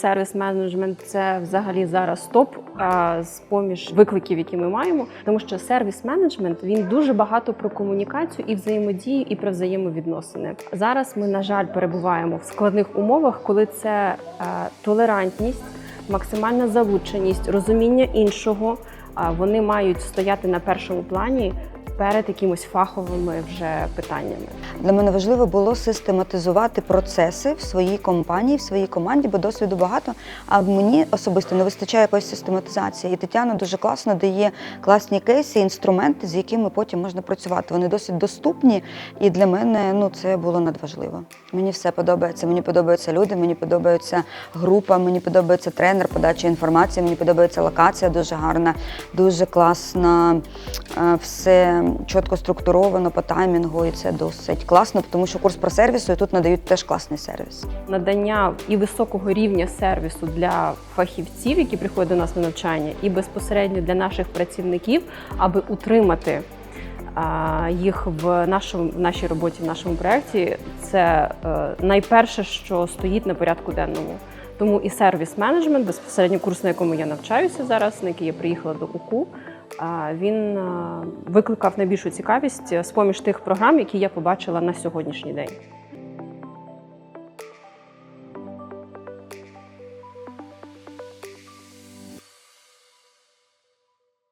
сервіс менеджмент це взагалі зараз топ з поміж викликів, які ми маємо, тому що сервіс менеджмент він дуже багато про комунікацію і взаємодію, і про взаємовідносини. Зараз ми, на жаль, перебуваємо в складних умовах, коли це толерантність, максимальна залученість, розуміння іншого. Вони мають стояти на першому плані перед якимось фаховими вже питаннями. Для мене важливо було систематизувати процеси в своїй компанії, в своїй команді, бо досвіду багато. А мені особисто не вистачає якоїсь систематизації. І Тетяна дуже класно дає класні кейси, інструменти, з якими потім можна працювати. Вони досить доступні, і для мене ну це було надважливо. Мені все подобається. Мені подобаються люди, мені подобається група, мені подобається тренер, подача інформації, мені подобається локація дуже гарна, дуже класна, е, все чітко структуровано по таймінгу, і це досить класно, тому що курс про сервісу тут надають теж класний сервіс. надання і високого рівня сервісу для фахівців, які приходять до нас на навчання, і безпосередньо для наших працівників, аби утримати їх в нашому в нашій роботі, в нашому проєкті, це е, найперше, що стоїть на порядку денному. Тому і сервіс менеджмент, безпосередньо курс, на якому я навчаюся зараз, на який я приїхала до УКУ. Він викликав найбільшу цікавість з поміж тих програм, які я побачила на сьогоднішній день.